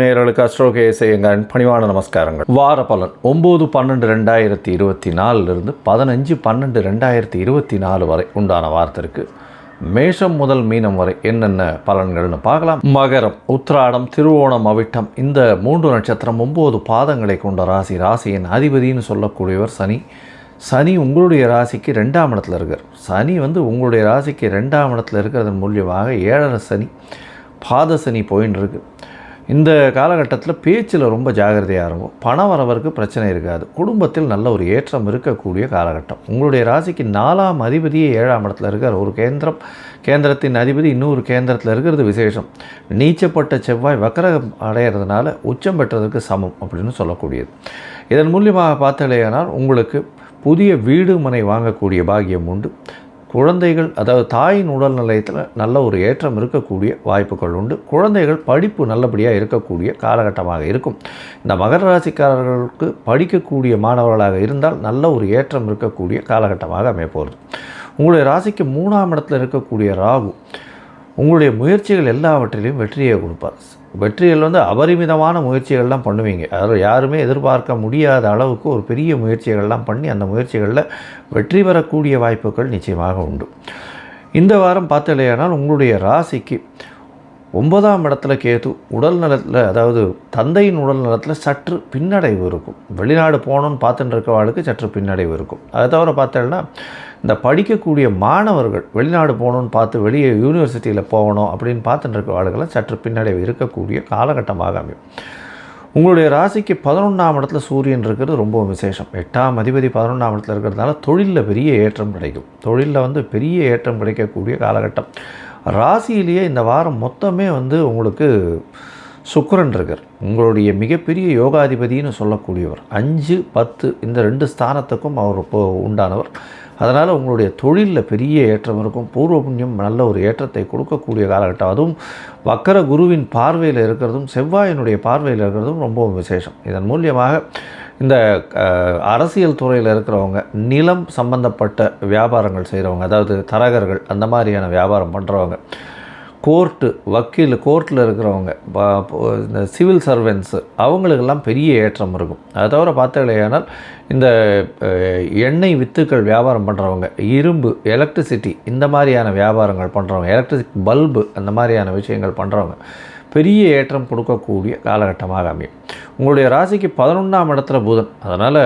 நேயர்களுக்கு அஸ்ட்ரோகேஎஸ் எங்கள் பணிவான நமஸ்காரங்கள். வார பலன் ஒம்பது பன்னெண்டு ரெண்டாயிரத்தி இருபத்தி நாலுலேருந்து பதினஞ்சு பன்னெண்டு ரெண்டாயிரத்தி இருபத்தி நாலு வரை உண்டான வாரத்திற்கு மேஷம் முதல் மீனம் வரை என்னென்ன பலன்கள்னு பார்க்கலாம். மகரம் உத்ராடம் திருவோணம் அவிட்டம் இந்த மூன்று நட்சத்திரம் ஒம்பது பாதங்களை கொண்ட ராசி. ராசியின் அதிபதினு சொல்லக்கூடியவர் சனி. சனி உங்களுடைய ராசிக்கு ரெண்டாம் இடத்துல இருக்கார். சனி வந்து உங்களுடைய ராசிக்கு ரெண்டாம் இடத்துல இருக்கிறதன் மூலியமாக ஏழரை சனி பாத சனி போயின்னு இருக்கு. இந்த காலகட்டத்தில் பேச்சில் ரொம்ப ஜாகிரதையாக இருக்கும் பண வரவருக்கு பிரச்சனை இருக்காது. குடும்பத்தில் நல்ல ஒரு ஏற்றம் இருக்கக்கூடிய காலகட்டம். உங்களுடைய ராசிக்கு நாலாம் அதிபதியே ஏழாம் இடத்துல இருக்கார். ஒரு கேந்திரம் கேந்திரத்தின் அதிபதி இன்னொரு கேந்திரத்தில் இருக்கிறது விசேஷம். நீச்சப்பட்ட செவ்வாய் வக்கரகம் அடையிறதுனால உச்சம் பெற்றதற்கு சமம் அப்படின்னு சொல்லக்கூடியது. இதன் மூலியமாக பார்த்தாலேயானால் உங்களுக்கு புதிய வீடு மனை வாங்கக்கூடிய பாகியம் உண்டு. குழந்தைகள் அதாவது தாயின் உடல் நிலையத்தில் நல்ல ஒரு ஏற்றம் இருக்கக்கூடிய வாய்ப்புகள் உண்டு. குழந்தைகள் படிப்பு நல்லபடியாக இருக்கக்கூடிய காலகட்டமாக இருக்கும். இந்த மகர ராசிக்காரர்களுக்கு படிக்கக்கூடிய மாணவர்களாக இருந்தால் நல்ல ஒரு ஏற்றம் இருக்கக்கூடிய காலகட்டமாக அமையப்போகிறது. உங்களுடைய ராசிக்கு மூணாம் இடத்துல இருக்கக்கூடிய ராகு உங்களுடைய முயற்சிகள் எல்லாவற்றிலையும் வெற்றியை கொடுப்பார். வெற்றிகள் வந்து அபரிமிதமான முயற்சிகள்லாம் பண்ணுவீங்க. அதில் யாருமே எதிர்பார்க்க முடியாத அளவுக்கு ஒரு பெரிய முயற்சிகள்லாம் பண்ணி அந்த முயற்சிகளில் வெற்றி பெறக்கூடிய வாய்ப்புகள் நிச்சயமாக உண்டு. இந்த வாரம் பார்த்தலையானால் உங்களுடைய ராசிக்கு ஒன்பதாம் இடத்துல கேது உடல் நலத்தில் அதாவது தந்தையின் உடல் நலத்தில் சற்று பின்னடைவு இருக்கும். வெளிநாடு போகணுன்னு பார்த்துட்டு இருக்கவாளுக்கு சற்று பின்னடைவு இருக்கும். அதை தவிர பார்த்தேன்னா இந்த படிக்கக்கூடிய மாணவர்கள் வெளிநாடு போகணுன்னு பார்த்து வெளியே யூனிவர்சிட்டியில் போகணும் அப்படின்னு பார்த்துட்டு ஆளுகளை சற்று பின்னடைவு இருக்கக்கூடிய காலகட்டமாக அமையும். உங்களுடைய ராசிக்கு பதினொன்றாம் இடத்துல சூரியன் இருக்கிறது ரொம்ப விசேஷம். எட்டாம் அதிபதி பதினொன்றாம் இடத்துல இருக்கிறதுனால தொழிலில் பெரிய ஏற்றம் கிடைக்கும். தொழிலில் வந்து பெரிய ஏற்றம் கிடைக்கக்கூடிய காலகட்டம். ராசியிலேயே இந்த வாரம் மொத்தமே வந்து உங்களுக்கு சுக்கரன் இருக்கார். உங்களுடைய மிகப்பெரிய யோகாதிபதினு சொல்லக்கூடியவர். அஞ்சு பத்து இந்த ரெண்டு ஸ்தானத்துக்கும் அவர் இப்போ உண்டானவர். அதனால் உங்களுடைய தொழிலில் பெரிய ஏற்றம் இருக்கும். பூர்வ புண்ணியம் நல்ல ஒரு ஏற்றத்தை கொடுக்கக்கூடிய காலகட்டம். அதுவும் வக்கர குருவின் பார்வையில் இருக்கிறதும் செவ்வாயினுடைய பார்வையில் இருக்கிறதும் ரொம்பவும் விசேஷம். இதன் மூலியமாக இந்த அரசியல் துறையில் இருக்கிறவங்க நிலம் சம்பந்தப்பட்ட வியாபாரங்கள் செய்கிறவங்க அதாவது தரகர்கள் அந்த மாதிரியான வியாபாரம் பண்ணுறவங்க கோர்ட்டு வக்கீல் கோர்ட்டில் இருக்கிறவங்க இந்த சிவில் சர்வெண்ட்ஸு அவங்களுக்கெல்லாம் பெரிய ஏற்றம் இருக்கும். அதை தவிர பார்த்தீங்களேனால் இந்த எண்ணெய் வித்துக்கள் வியாபாரம் பண்ணுறவங்க இரும்பு எலக்ட்ரிசிட்டி இந்த மாதிரியான வியாபாரங்கள் பண்ணுறவங்க எலக்ட்ரிசிக் பல்பு அந்த மாதிரியான விஷயங்கள் பண்ணுறவங்க பெரிய ஏற்றம் கொடுக்கக்கூடிய காலகட்டமாக அமையும். உங்களுடைய ராசிக்கு பதினொன்றாம் இடத்துல புதன். அதனால்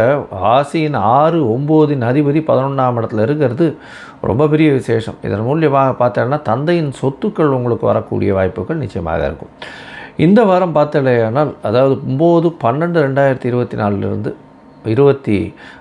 ராசியின் ஆறு ஒம்போதின் அதிபதி பதினொன்றாம் இடத்துல இருக்கிறது ரொம்ப பெரிய விசேஷம். இதன் மூலியமாக பார்த்தோன்னா தந்தையின் சொத்துக்கள் உங்களுக்கு வரக்கூடிய வாய்ப்புகள் நிச்சயமாக இருக்கும். இந்த வாரம் பார்த்தலையானால் அதாவது ஒம்பது பன்னெண்டு ரெண்டாயிரத்தி இருபத்தி நாலுலேருந்து இருபத்தி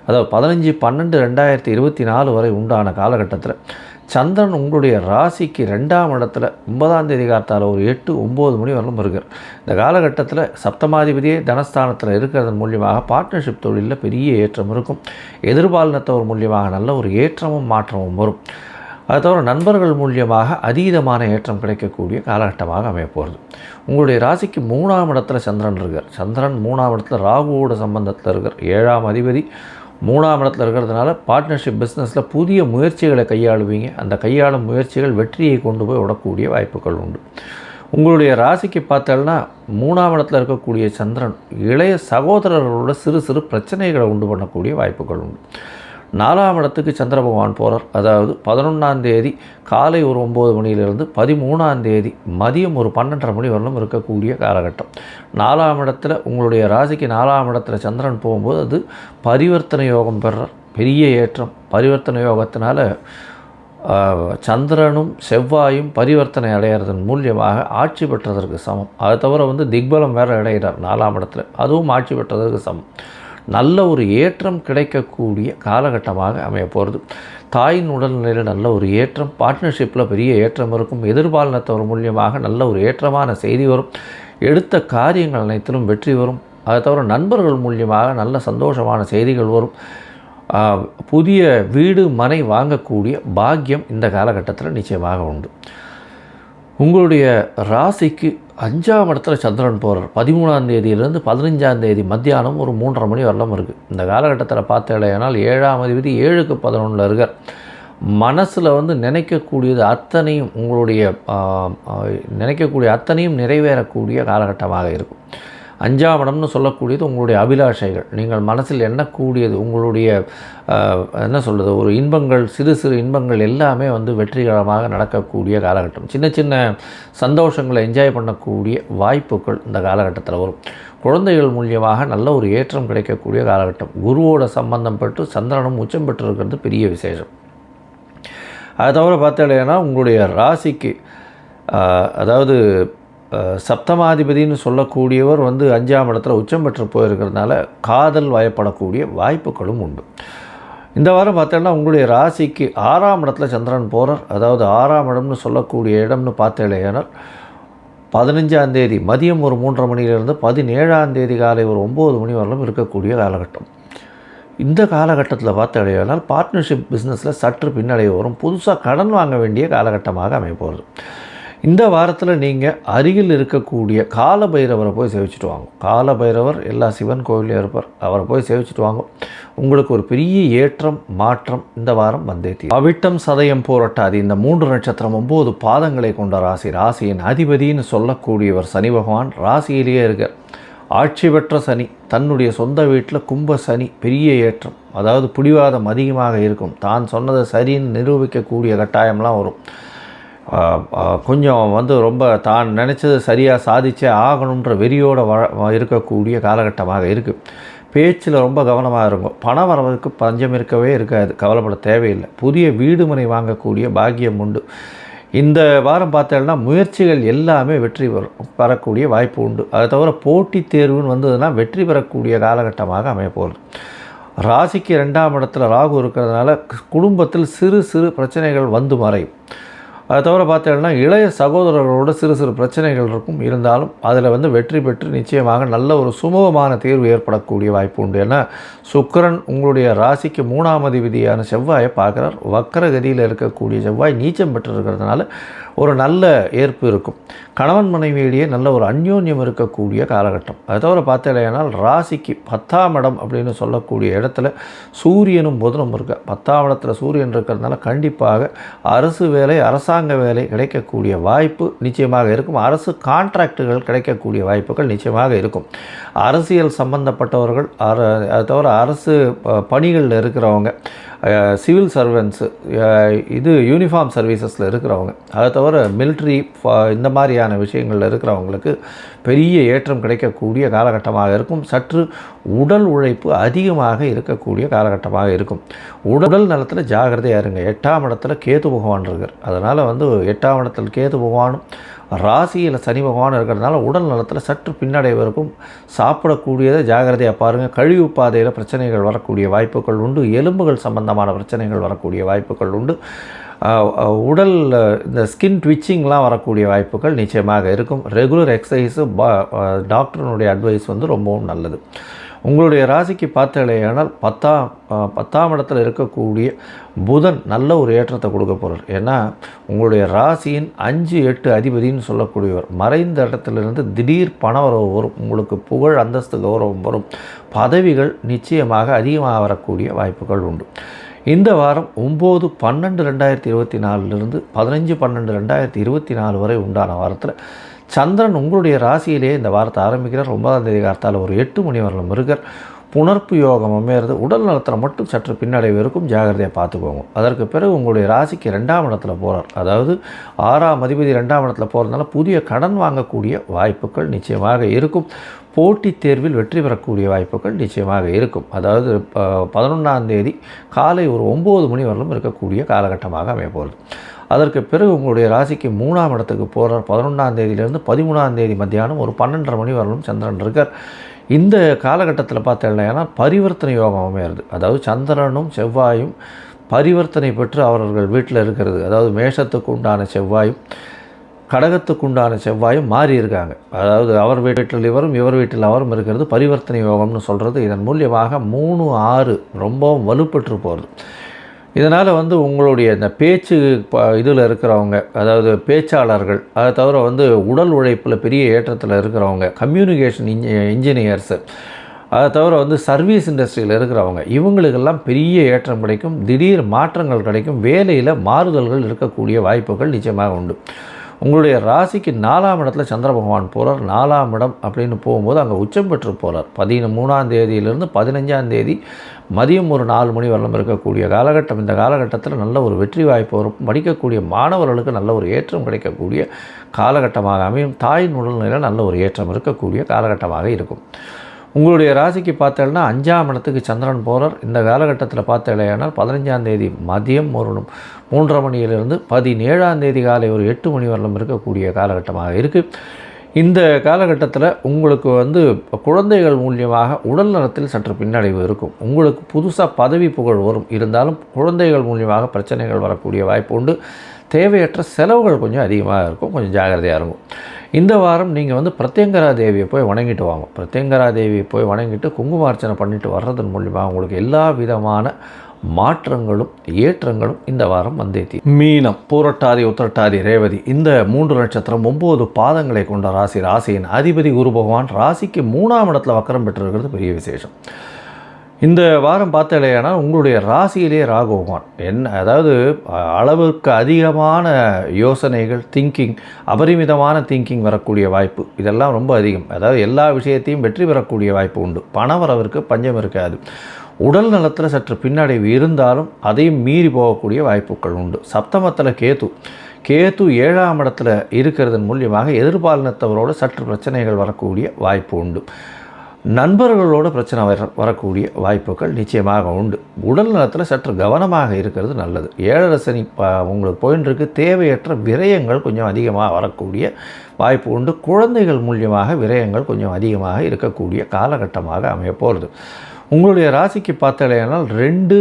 அதாவது பதினஞ்சு பன்னெண்டு ரெண்டாயிரத்தி இருபத்தி நாலு வரை உண்டான காலகட்டத்தில் சந்திரன் உங்களுடைய ராசிக்கு ரெண்டாம் இடத்துல ஒன்பதாம் தேதி காத்தால் ஒரு எட்டு ஒம்பது மணி வரலும் இருக்கார் இந்த காலகட்டத்தில் சப்தமாதிபதியே தனஸ்தானத்தில் இருக்கிறதன் மூலியமாக பார்ட்னர்ஷிப் தொழிலில் பெரிய ஏற்றம் இருக்கும். எதிர்பாலினத்தவர் மூலியமாக நல்ல ஒரு ஏற்றமும் மாற்றமும் வரும். அது தவிர நண்பர்கள் மூலியமாக அதீதமான ஏற்றம் கிடைக்கக்கூடிய காலகட்டமாக அமையப்போகிறது உங்களுடைய ராசிக்கு மூணாம் இடத்துல சந்திரன் இருக்கார் சந்திரன் மூணாம் இடத்துல ராகுவோட சம்பந்தத்தில் இருக்கார் ஏழாம் அதிபதி மூணாம் இடத்துல இருக்கிறதுனால பார்ட்னர்ஷிப் பிஸ்னஸில் புதிய முயற்சிகளை கையாளுவீங்க. அந்த கையாளும் முயற்சிகள் வெற்றியை கொண்டு போய் விடக்கூடிய வாய்ப்புகள் உண்டு. உங்களுடைய ராசிக்கு பார்த்தோம்னா மூணாம் இடத்துல இருக்கக்கூடிய சந்திரன் இளைய சகோதரர்களோட சிறு சிறு பிரச்சனைகளை உண்டு பண்ணக்கூடிய வாய்ப்புகள் உண்டு. நாலாம் இடத்துக்கு சந்திர பகவான் போகிறார் அதாவது பதினொன்றாம் தேதி காலை ஒரு ஒம்பது மணியிலிருந்து பதிமூணாம் தேதி மதியம் ஒரு பன்னெண்டரை மணி வரலும் இருக்கக்கூடிய காலகட்டம். நாலாம் இடத்துல உங்களுடைய ராசிக்கு நாலாம் இடத்துல சந்திரன் போகும்போது அது பரிவர்த்தனை யோகம் பெறார். பெரிய ஏற்றம். பரிவர்த்தனை யோகத்தினால சந்திரனும் செவ்வாயும் பரிவர்த்தனை அடையிறதன் மூலியமாக ஆட்சி பெற்றதற்கு சமம். அதை தவிர வந்து திக்பலம் வேறு அடைகிறார் நாலாம் இடத்துல. அதுவும் ஆட்சி பெற்றதற்கு சமம். நல்ல ஒரு ஏற்றம் கிடைக்கக்கூடிய காலகட்டமாக அமைய போகிறது. தாயின் உடல்நிலையில் நல்ல ஒரு ஏற்றம் பார்ட்னர்ஷிப்பில் பெரிய ஏற்றம் இருக்கும். எதிர்பாலினத்தவர் மூலியமாக நல்ல ஒரு ஏற்றமான செய்தி வரும். எடுத்த காரியங்கள் அனைத்திலும் வெற்றி வரும். அதை தவிர நண்பர்கள் மூலியமாக நல்ல சந்தோஷமான செய்திகள் வரும். புதிய வீடு மனை வாங்கக்கூடிய பாக்கியம் இந்த காலகட்டத்தில் நிச்சயமாக உண்டு. உங்களுடைய ராசிக்கு அஞ்சாம் இடத்துல சந்திரன் போகிறார் பதிமூணாம் தேதியிலேருந்து பதினஞ்சாம் தேதி மத்தியானம் ஒரு மூன்றரை மணி வரலாம் இருக்குது இந்த காலகட்டத்தில் பார்த்த இல்லையானால் ஏழாம் அதிபதி ஏழுக்கு பதினொன்றில் இருக்கார். மனசில் வந்து நினைக்கக்கூடியது அத்தனையும் உங்களுடைய நினைக்கக்கூடிய அத்தனையும் நிறைவேறக்கூடிய காலகட்டமாக இருக்கும். அஞ்சாம் இடம்னு சொல்லக்கூடியது உங்களுடைய அபிலாஷைகள். நீங்கள் மனசில் எண்ணக்கூடியது உங்களுடைய என்ன சொல்கிறது ஒரு இன்பங்கள் சிறு சிறு இன்பங்கள் எல்லாமே வந்து வெற்றிகரமாக நடக்கக்கூடிய காலகட்டம். சின்ன சின்ன சந்தோஷங்களை என்ஜாய் பண்ணக்கூடிய வாய்ப்புகள் இந்த காலகட்டத்தில் வரும். குழந்தைகள் மூலியமாக நல்ல ஒரு ஏற்றம் கிடைக்கக்கூடிய காலகட்டம். குருவோட சம்பந்தம் பெற்று சந்திரனும் உச்சம் பெற்றிருக்கிறது பெரிய விசேஷம். அது தவிர பார்த்தீங்கன்னா உங்களுடைய ராசிக்கு அதாவது சப்தமாதிபதினு சப்தமாதிபதின்னு சொல்லக்கூடியவர் வந்து அஞ்சாம் இடத்துல உச்சம் பெற்று போயிருக்கிறதுனால காதல் வயப்படக்கூடிய வாய்ப்புகளும் உண்டு. இந்த வாரம் பார்த்தோன்னா உங்களுடைய ராசிக்கு ஆறாம் இடத்துல சந்திரன் போகிறார் அதாவது ஆறாம் இடம்னு சொல்லக்கூடிய இடம்னு பார்த்தேனால் பதினஞ்சாம் தேதி மதியம் ஒரு மூன்றரை மணியிலிருந்து பதினேழாம் தேதி காலை ஒரு ஒம்பது மணி வரலும் இருக்கக்கூடிய காலகட்டம். இந்த காலகட்டத்தில் பார்த்தடையானால் பார்ட்னர்ஷிப் பிஸ்னஸில் சற்று பின்னடைய வரும். புதுசாக கடன் வாங்க வேண்டிய காலகட்டமாக அமைப்போகிறது இந்த வாரத்தில் நீங்கள் அருகில் இருக்கக்கூடிய கால பைரவரை போய் சேவிச்சிட்டு வாங்க. கால பைரவர் எல்லா சிவன் கோவிலையும் இருப்பார். அவரை போய் சேவிச்சிட்டு வாங்க. உங்களுக்கு ஒரு பெரிய ஏற்றம் மாற்றம் இந்த வாரம் வந்தே தீரும். அவிட்டம் சதயம் போராட்டாதி இந்த மூன்று நட்சத்திரம் ஒம்பது பாதங்களை கொண்ட ராசி ராசியின் அதிபதின்னு சொல்லக்கூடியவர் சனி பகவான் ராசியிலேயே இருக்கார். ஆட்சி பெற்ற சனி தன்னுடைய சொந்த வீட்டில் கும்ப சனி பெரிய ஏற்றம். அதாவது பிடிவாதம் அதிகமாக இருக்கும். தான் சொன்னதை சரின்னு நிரூபிக்கக்கூடிய கட்டாயம்லாம் வரும். கொஞ்சம் வந்து ரொம்ப தான் நினச்சது சரியாக சாதிச்சே ஆகணுன்ற வெறியோட வ இருக்கக்கூடிய காலகட்டமாக இருக்குது பேச்சில் ரொம்ப கவனமாக இருக்கும் பணம் வரவருக்கு பஞ்சம் இருக்கவே இருக்காது. கவலைப்பட தேவையில்லை. புதிய வீடு மனை வாங்கக்கூடிய பாக்கியம் உண்டு. இந்த வாரம் பார்த்தோம்னா முயற்சிகள் எல்லாமே வெற்றி பெறும் பெறக்கூடிய வாய்ப்பு உண்டு. அதை தவிர போட்டித் தேர்வுன்னு வந்ததுன்னா வெற்றி பெறக்கூடிய காலகட்டமாக அமையப்போகுது. ராசிக்கு ரெண்டாம் இடத்துல ராகு இருக்கிறதுனால குடும்பத்தில் சிறு சிறு பிரச்சனைகள் வந்து மறையும். அதை தவிர பார்த்தீங்கன்னா இளைய சகோதரர்களோட சிறு சிறு பிரச்சனைகள் இருக்கும். இருந்தாலும் அதில் வந்து வெற்றி பெற்று நிச்சயமாக நல்ல ஒரு சுமூகமான தீர்வு ஏற்படக்கூடிய வாய்ப்பு உண்டு. ஏன்னா சுக்கிரன் உங்களுடைய ராசிக்கு மூணாம் அதிபதியான செவ்வாயை பார்க்குறார். வக்கரகதியில் இருக்கக்கூடிய செவ்வாய் நீச்சம் பெற்றிருக்கிறதுனால ஒரு நல்ல ஏற்பு இருக்கும். கணவன் மனைவியிடையே நல்ல ஒரு அந்யோன்யம் இருக்கக்கூடிய காலகட்டம். அதை தவிர பார்த்தீங்கன்னா ராசிக்கு பத்தாம் இடம் அப்படின்னு சொல்லக்கூடிய இடத்துல சூரியனும் புதனும் இருக்க பத்தாம் இடத்துல சூரியன் இருக்கிறதுனால கண்டிப்பாக அரசு வேலை அரசாங்க வேலை கிடைக்கக்கூடிய வாய்ப்பு நிச்சயமாக இருக்கும். அரசு கான்ட்ராக்டுகள் கிடைக்கக்கூடிய வாய்ப்புகள் நிச்சயமாக இருக்கும். அரசியல் சம்பந்தப்பட்டவர்கள் அர அது தவிர அரசு பணிகளில் இருக்கிறவங்க சிவில் சர்வன்ஸு இது யூனிஃபார்ம் சர்வீசஸில் இருக்கிறவங்க. அதை தவிர மிலிட்ரி இந்த மாதிரியான விஷயங்களில் இருக்கிறவங்களுக்கு பெரிய ஏற்றம் கிடைக்கக்கூடிய காலகட்டமாக இருக்கும். சற்று உடல் உழைப்பு அதிகமாக இருக்கக்கூடிய காலகட்டமாக இருக்கும். உடல் நலத்தில் ஜாகிரதையாக இருங்க. எட்டாம் இடத்துல கேது பகவான் இருக்கார். அதனால் வந்து எட்டாம் இடத்தில் கேது பகவானும் ராசியில் சனி பகவான் இருக்கிறதுனால உடல் நலத்தில் சற்று பின்னடைவு இருக்கும் சாப்பிடக்கூடியதை ஜாகிரதையாக பாருங்கள் கழிவு பாதையில் பிரச்சனைகள் வரக்கூடிய வாய்ப்புகள் உண்டு. எலும்புகள் சம்பந்தமான பிரச்சனைகள் வரக்கூடிய வாய்ப்புகள் உண்டு. உடல் இந்த ஸ்கின் ட்விச்சிங்லாம் வரக்கூடிய வாய்ப்புகள் நிச்சயமாக இருக்கும். ரெகுலர் எக்ஸசைஸு பா டாக்டருனுடைய அட்வைஸ் வந்து ரொம்பவும் நல்லது. உங்களுடைய ராசிக்கு பார்த்தாலேயானால் பத்தாம் பத்தாம் இடத்துல இருக்கக்கூடிய புதன் நல்ல ஒரு ஏற்றத்தை கொடுக்க போகிறார் ஏன்னா உங்களுடைய ராசியின் அஞ்சு எட்டு அதிபதின்னு சொல்லக்கூடியவர் மறைந்த இடத்துலேருந்து திடீர் பணவரவு வரும். உங்களுக்கு புகழ் அந்தஸ்து கௌரவம் வரும். பதவிகள் நிச்சயமாக அதிகமாக வரக்கூடிய வாய்ப்புகள் உண்டு. இந்த வாரம் ஒம்பது பன்னெண்டு ரெண்டாயிரத்தி இருபத்தி நாலுலேருந்து பதினஞ்சு பன்னெண்டு ரெண்டாயிரத்தி இருபத்தி நாலு வரை உண்டான வாரத்தில் சந்திரன் உங்களுடைய ராசியிலேயே இந்த வாரத்தை ஆரம்பிக்கிறார். ஒன்பதாம் தேதி காலத்தால் ஒரு எட்டு மணி வரலும் மிருகர். புணர்ப்பு யோகம் அமையிறது. உடல் நலத்தில் மட்டும் சற்று பின்னடைவு இருக்கும். ஜாகிரதையாக பார்த்துக்கோங்க. அதற்கு பிறகு உங்களுடைய ராசிக்கு ரெண்டாம் இடத்துல போகிறார் அதாவது ஆறாம் அதிபதி ரெண்டாம் இடத்துல போகிறதுனால புதிய கடன் வாங்கக்கூடிய வாய்ப்புகள் நிச்சயமாக இருக்கும். போட்டித் தேர்வில் வெற்றி பெறக்கூடிய வாய்ப்புகள் நிச்சயமாக இருக்கும். அதாவது பதினொன்றாம் தேதி காலை ஒரு ஒம்பது மணி வரலும் இருக்கக்கூடிய காலகட்டமாக அமையப்போகிறது அதற்கு பிறகு உங்களுடைய ராசிக்கு மூணாம் இடத்துக்கு போகிறார் பதினொன்றாம் தேதியிலேருந்து பதிமூணாம் தேதி மத்தியானம் ஒரு பன்னெண்டரை மணி வரலும் சந்திரன் இருக்கார். இந்த காலகட்டத்தில் பார்த்தீங்கன்னா பரிவர்த்தனை யோகம் அமையிறது. அதாவது சந்திரனும் செவ்வாயும் பரிவர்த்தனை பெற்று அவர்கள் வீட்டில் இருக்கிறது. அதாவது மேஷத்துக்கு உண்டான செவ்வாயும் கடகத்துக்கு உண்டான செவ்வாயும் மாறி இருக்காங்க. அதாவது அவர் வீட்டில் இவரும் இவர் வீட்டில் அவரும் இருக்கிறது பரிவர்த்தனை யோகம்னு சொல்கிறது இதன் மூலியமாக மூணு ஆறு ரொம்பவும் வலுப்பெற்று போகிறது இதனால் வந்து உங்களுடைய இந்த பேச்சு இதில் இருக்கிறவங்க அதாவது பேச்சாளர்கள் அதை தவிர வந்து உடல் உழைப்பில் பெரிய ஏற்றத்தில் இருக்கிறவங்க கம்யூனிகேஷன் இன்ஜி இன்ஜினியர்ஸு அதை தவிர வந்து சர்வீஸ் இண்டஸ்ட்ரியில் இருக்கிறவங்க இவங்களுக்கெல்லாம் பெரிய ஏற்றம் கிடைக்கும் திடீர் மாற்றங்கள் கிடைக்கும் வேலையில் மாறுதல்கள் இருக்கக்கூடிய வாய்ப்புகள் நிச்சயமாக உண்டு. உங்களுடைய ராசிக்கு நாலாம் இடத்துல சந்திர பகவான் போகிறார் நாலாம் இடம் அப்படின்னு போகும்போது அங்கே உச்சம் பெற்று போகிறார் பதின மூணாம் தேதியிலிருந்து பதினஞ்சாம் தேதி மதியம் ஒரு நாலு மணி வரலாம் இருக்கக்கூடிய காலகட்டம். இந்த காலகட்டத்தில் நல்ல ஒரு வெற்றி வாய்ப்பு வரும். படிக்கக்கூடிய மாணவர்களுக்கு நல்ல ஒரு ஏற்றம் கிடைக்கக்கூடிய காலகட்டமாக அமையும். தாயின் உடல்நிலையில் நல்ல ஒரு ஏற்றம் இருக்கக்கூடிய காலகட்டமாக இருக்கும். உங்களுடைய ராசிக்கு பார்த்தேன்னா அஞ்சாம் இடத்துக்கு சந்திரன் போகிறார் இந்த காலகட்டத்தில் பார்த்தேனால் பதினஞ்சாம் தேதி மதியம் ஒரு மூன்றரை மணியிலிருந்து பதினேழாம் தேதி காலை ஒரு எட்டு மணி வரலும் இருக்கக்கூடிய காலகட்டமாக இருக்குது இந்த காலகட்டத்தில் உங்களுக்கு வந்து குழந்தைகள் மூலியமாக உடல் நலத்தில் சற்று பின்னடைவு இருக்கும். உங்களுக்கு புதுசாக பதவி புகழ் வரும். இருந்தாலும் குழந்தைகள் மூலியமாக பிரச்சனைகள் வரக்கூடிய வாய்ப்பு உண்டு. தேவையற்ற செலவுகள் கொஞ்சம் அதிகமாக இருக்கும். கொஞ்சம் ஜாகிரதையாக இருக்கும் இந்த வாரம் நீங்கள் வந்து பிரத்யங்கரா தேவியை போய் வணங்கிட்டு வாங்க. பிரத்யங்கரா தேவியை போய் வணங்கிட்டு குங்குமார்ச்சனை பண்ணிட்டு வர்றதன் மூலிமா உங்களுக்கு எல்லா விதமான மாற்றங்களும் ஏற்றங்களும் இந்த வாரம் வந்தேத்தி. மீனம் பூரட்டாதி உத்திரட்டாதி ரேவதி இந்த மூன்று நட்சத்திரம் ஒம்பது பாதங்களை கொண்ட ராசி ராசியின் அதிபதி குரு பகவான் ராசிக்கு மூணாம் இடத்துல வக்கரம் பெற்றிருக்கிறது பெரிய விசேஷம். இந்த வாரம் பார்த்தாலேயானால் உங்களுடைய ராசியிலேயே ராகு பகவான். என்ன அதாவது அளவுக்கு அதிகமான யோசனைகள் திங்கிங் அபரிமிதமான திங்கிங் வரக்கூடிய வாய்ப்பு. இதெல்லாம் ரொம்ப அதிகம். அதாவது எல்லா விஷயத்தையும் வெற்றி பெறக்கூடிய வாய்ப்பு உண்டு. பண வரவிற்கு பஞ்சம் இருக்காது. உடல் நலத்தில் சற்று பின்னடைவு இருந்தாலும் அதையும் மீறி போகக்கூடிய வாய்ப்புகள் உண்டு. சப்தமத்தில் கேத்து கேத்து ஏழாம் இடத்துல இருக்கிறதன் மூலியமாக எதிர்பாலினத்தவரோடு சற்று பிரச்சனைகள் வரக்கூடிய வாய்ப்பு உண்டு. நண்பர்களோட பிரச்சனை வர வரக்கூடிய வாய்ப்புகள் நிச்சயமாக உண்டு. உடல் நலத்தில் சற்று கவனமாக இருக்கிறது நல்லது. ஏழரை சனி உங்களுக்கு போயின்ட்டுருக்கு தேவையற்ற விரயங்கள் கொஞ்சம் அதிகமாக வரக்கூடிய வாய்ப்பு உண்டு. குழந்தைகள் மூலியமாக விரயங்கள் கொஞ்சம் அதிகமாக இருக்கக்கூடிய காலகட்டமாக அமைய போகிறது உங்களுடைய ராசிக்கு பார்த்தாலேனால் ரெண்டு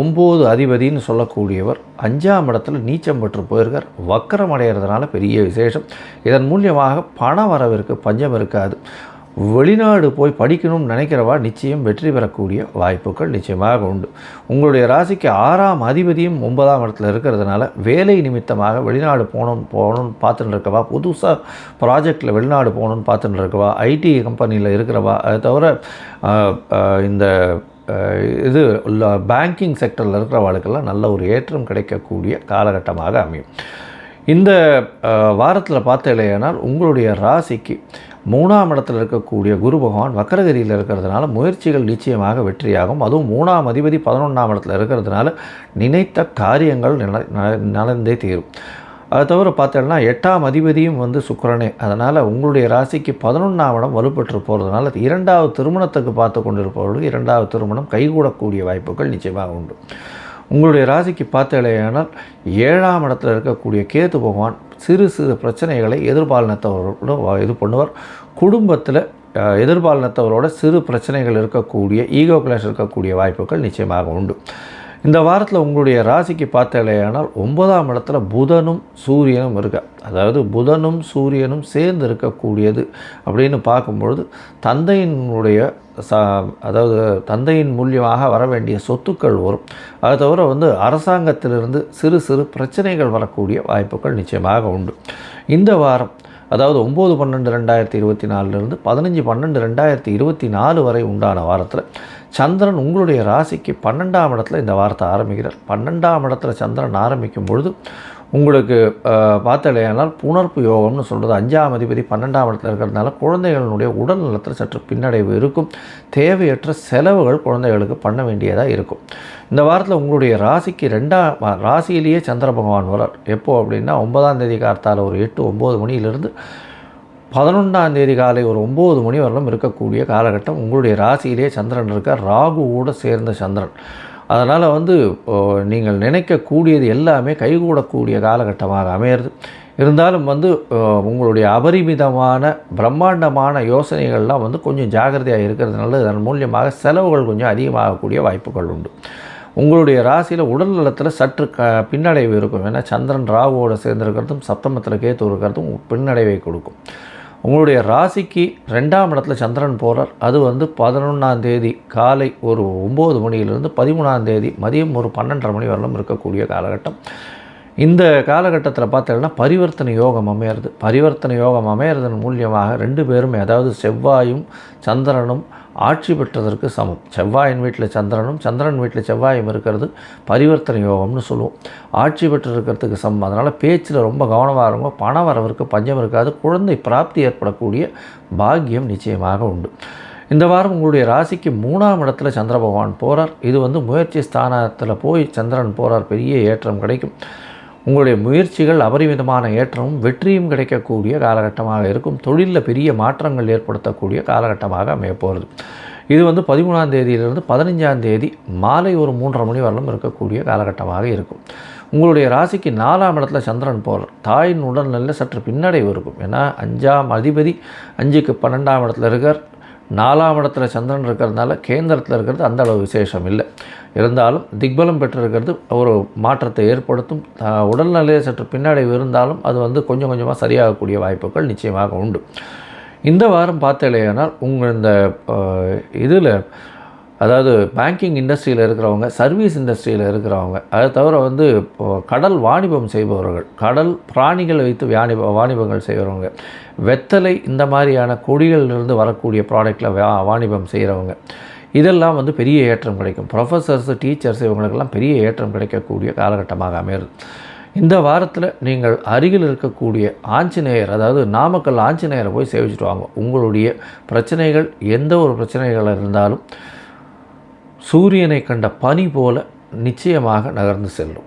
ஒம்பது அதிபதினு சொல்லக்கூடியவர் அஞ்சாம் இடத்துல நீச்சம் பெற்று போயிருக்கார். வக்கரம் அடைகிறதுனால பெரிய விசேஷம். இதன் மூலியமாக பண வரவிற்கு பஞ்சம் இருக்காது. வெளிநாடு போய் படிக்கணும்னு நினைக்கிறவா நிச்சயம் வெற்றி பெறக்கூடிய வாய்ப்புகள் நிச்சயமாக உண்டு. உங்களுடைய ராசிக்கு ஆறாம் அதிபதியும் ஒன்பதாம் இடத்துல இருக்கிறதுனால வேலை நிமித்தமாக வெளிநாடு போகணும் போகணும்னு பார்த்துட்டு இருக்கவா புதுசாக ப்ராஜெக்டில் வெளிநாடு போகணும்னு பார்த்துட்டு இருக்கவா ஐடி கம்பெனியில் இருக்கிறவா? அதை தவிர இந்த இது பேங்கிங் செக்டரில் இருக்கிறவாளுக்கெல்லாம் நல்ல ஒரு ஏற்றம் கிடைக்கக்கூடிய காலகட்டமாக அமையும். இந்த வாரத்தில் பார்த்த இல்லையானால் உங்களுடைய ராசிக்கு மூணாம் இடத்தில் இருக்கக்கூடிய குரு பகவான் வக்கரகிரியில் இருக்கிறதுனால முயற்சிகள் நிச்சயமாக வெற்றியாகும். அதுவும் மூணாம் அதிபதி பதினொன்றாம் இடத்துல இருக்கிறதுனால நினைத்த காரியங்கள் நடந்தே தீரும். அதை தவிர பார்த்தோம்னா எட்டாம் அதிபதியும் வந்து சுக்கரனே. அதனால் உங்களுடைய ராசிக்கு பதினொன்றாம் இடம் வலுப்பெற்று போகிறதுனால இரண்டாவது திருமணத்துக்கு பார்த்து கொண்டிருப்பவர்களுக்கு இரண்டாவது திருமணம் கைகூடக்கூடிய வாய்ப்புகள் நிச்சயமாக உண்டு. உங்களுடைய ராசிக்கு பார்த்தலையானால் ஏழாம் இடத்துல இருக்கக்கூடிய கேது பகவான் சிறு சிறு பிரச்சனைகளை எதிர்பாலினத்தவரோட இது பண்ணுவார். குடும்பத்தில் எதிர்பாலனத்தவரோட சிறு பிரச்சனைகள் இருக்கக்கூடிய ஈகோ கிளாஸ் இருக்கக்கூடிய வாய்ப்புகள் நிச்சயமாக உண்டு. இந்த வாரத்தில் உங்களுடைய ராசிக்கு பார்த்தாலேயானால் ஒன்பதாம் இடத்துல புதனும் சூரியனும் இருக்க? அதாவது புதனும் சூரியனும் சேர்ந்து இருக்கக்கூடியது அப்படின்னு பார்க்கும்பொழுது தந்தையினுடைய சா அதாவது தந்தையின் மூலியமாக வர வேண்டிய சொத்துக்கள் வரும். அது தவிர வந்து அரசாங்கத்திலிருந்து சிறு சிறு பிரச்சனைகள் வரக்கூடிய வாய்ப்புகள் நிச்சயமாக உண்டு. இந்த வாரம் அதாவது ஒம்பது பன்னெண்டு ரெண்டாயிரத்தி இருபத்தி நாலுலேருந்து பதினஞ்சு பன்னெண்டு ரெண்டாயிரத்தி இருபத்தி நாலு வரை உண்டான வாரத்தில் சந்திரன் உங்களுடைய ராசிக்கு பன்னெண்டாம் இடத்துல இந்த வாரத்தை ஆரம்பிக்கிறார். பன்னெண்டாம் இடத்துல சந்திரன் ஆரம்பிக்கும் பொழுது உங்களுக்கு பார்த்தாலேயானால் புணர்ப்பு யோகம்னு சொல்கிறது அஞ்சாம் அதிபதி பன்னெண்டாம் இடத்துல இருக்கிறதுனால குழந்தைகளினுடைய உடல் நலத்தில் சற்று பின்னடைவு இருக்கும். தேவையற்ற செலவுகள் குழந்தைகளுக்கு பண்ண வேண்டியதாக இருக்கும். இந்த வாரத்தில் உங்களுடைய ராசிக்கு ரெண்டாம் ராசியிலேயே சந்திர பகவான் வரார் எப்போது அப்படின்னா ஒன்பதாம் தேதி கார்த்தால் ஒரு எட்டு ஒம்பது மணியிலிருந்து பதினொன்றாம் தேதி காலை ஒரு ஒம்பது மணி வரலும் இருக்கக்கூடிய காலகட்டம். உங்களுடைய ராசியிலே சந்திரன் இருக்கார் ராகுவோடு சேர்ந்த சந்திரன். அதனால் வந்து நீங்கள் நினைக்கக்கூடியது எல்லாமே கைகூடக்கூடிய காலகட்டமாக அமையிறது. இருந்தாலும் வந்து உங்களுடைய அபரிமிதமான பிரம்மாண்டமான யோசனைகள்லாம் வந்து கொஞ்சம் ஜாகிரதையாக இருக்கிறதுனால அதன் மூலியமாக செலவுகள் கொஞ்சம் அதிகமாகக்கூடிய வாய்ப்புகள் உண்டு. உங்களுடைய ராசியில் உடல் நலத்தில் சற்று க பின்னடைவு இருக்கும். ஏன்னா சந்திரன் ராகுவோடு சேர்ந்துருக்கிறதும் சப்தமத்தில் கேத்து இருக்கிறதும் பின்னடைவை கொடுக்கும். உங்களுடைய ராசிக்கு ரெண்டாம் இடத்துல சந்திரன் போகிறார் அது வந்து பதினொன்றாம் தேதி காலை ஒரு ஒம்பது மணியிலிருந்து பதிமூணாம் தேதி மதியம் ஒரு பன்னெண்டரை மணி வரலும் இருக்கக்கூடிய காலகட்டம். இந்த காலகட்டத்தில் பார்த்தீங்கன்னா பரிவர்த்தனை யோகம் அமையிறது. பரிவர்த்தனை யோகம் அமையிறதன் மூலியமாக ரெண்டு பேரும் அதாவது செவ்வாயும் சந்திரனும் ஆட்சி பெற்றதற்கு சமம். செவ்வாயின் வீட்டில் சந்திரனும் சந்திரன் வீட்டில் செவ்வாயும் இருக்கிறது பரிவர்த்தனை யோகம்னு சொல்லுவோம். ஆட்சி பெற்றிருக்கிறதுக்கு சமம். அதனால் பேச்சில் ரொம்ப கவனமாக இருக்கும் பண வரவிற்கு பஞ்சம் இருக்காது. குழந்தை பிராப்தி ஏற்படக்கூடிய பாக்கியம் நிச்சயமாக உண்டு. இந்த வாரம் உங்களுடைய ராசிக்கு மூணாம் இடத்துல சந்திர பகவான் போகிறார் இது வந்து முயற்சி ஸ்தானத்தில் போய் சந்திரன் போகிறார் பெரிய ஏற்றம் கிடைக்கும். உங்களுடைய முயற்சிகள் அபரிமிதமான ஏற்றமும் வெற்றியும் கிடைக்கக்கூடிய காலகட்டமாக இருக்கும். தொழிலில் பெரிய மாற்றங்கள் ஏற்படுத்தக்கூடிய காலகட்டமாக அமையப்போகிறது இது வந்து பதிமூணாம் தேதியிலிருந்து பதினஞ்சாம் தேதி மாலை ஒரு மூன்றரை மணி வரலும் இருக்கக்கூடிய காலகட்டமாக இருக்கும். உங்களுடைய ராசிக்கு நாலாம் இடத்துல சந்திரன் போகிறார் தாயின் உடல்நிலை சற்று பின்னடைவு இருக்கும். ஏன்னா அஞ்சாம் அதிபதி அஞ்சுக்கு பன்னெண்டாம் இடத்துல இருக்கார். நாலாம் இடத்துல சந்திரன் இருக்கிறதுனால கேந்திரத்தில் இருக்கிறது அந்த அளவு விசேஷம் இல்லை. இருந்தாலும் திக்பலம் பெற்றிருக்கிறது ஒரு மாற்றத்தை ஏற்படுத்தும். உடல்நிலையை சற்று பின்னடைவு இருந்தாலும் அது வந்து கொஞ்சம் கொஞ்சமாக சரியாகக்கூடிய வாய்ப்புகள் நிச்சயமாக உண்டு. இந்த வாரம் பார்த்தலையானால் உங்கள் இந்த இதில் அதாவது பேங்கிங் இண்டஸ்ட்ரியில் இருக்கிறவங்க சர்வீஸ் இண்டஸ்ட்ரியில் இருக்கிறவங்க அதை தவிர வந்து கடல் வாணிபம் செய்பவர்கள் கடல் பிராணிகளை வைத்து வாணிப வாணிபங்கள் செய்கிறவங்க வெத்தலை இந்த மாதிரியான கொடிகளிலிருந்து வரக்கூடிய ப்ராடக்டில் வா வாணிபம் செய்கிறவங்க இதெல்லாம் வந்து பெரிய ஏற்றம் கிடைக்கும். ப்ரொஃபஸர்ஸு டீச்சர்ஸ் இவங்களுக்கெல்லாம் பெரிய ஏற்றம் கிடைக்கக்கூடிய காலகட்டமாக அமையிறது இந்த வாரத்தில் நீங்கள் அருகில் இருக்கக்கூடிய ஆஞ்சநேயர் அதாவது நாமக்கல் ஆஞ்சநேயரை போய் சேவிச்சுட்டு வாங்க. உங்களுடைய பிரச்சனைகள் எந்த ஒரு பிரச்சனைகள் இருந்தாலும் சூரியனை கண்ட பனி போல நிச்சயமாக நகர்ந்து செல்லும்.